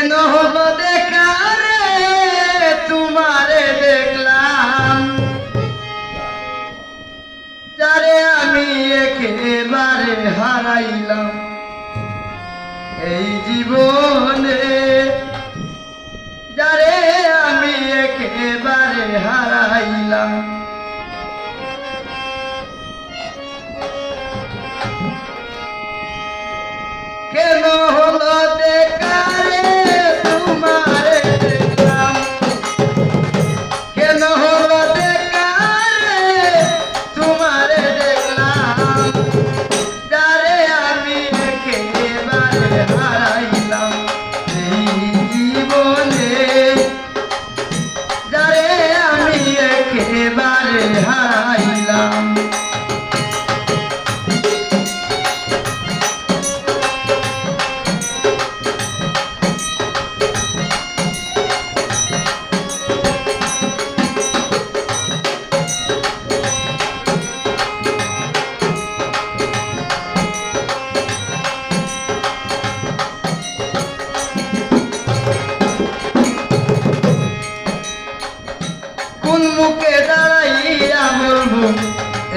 কেন হলো দেখা তোমারে দেখলাম। যারে আমি একেবারে হারাইলাম। এই জীবনে যারে আমি একেবারে হারাইলাম। কেন বারে হারাইলাম।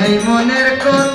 এই মনের কথা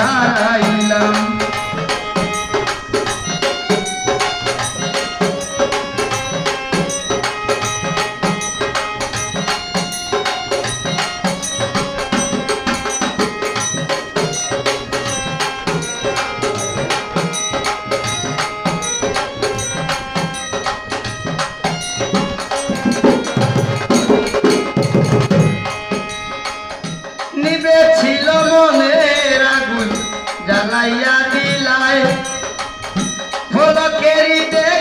ai. জানাইয়া দিলায় হলো কেরিতে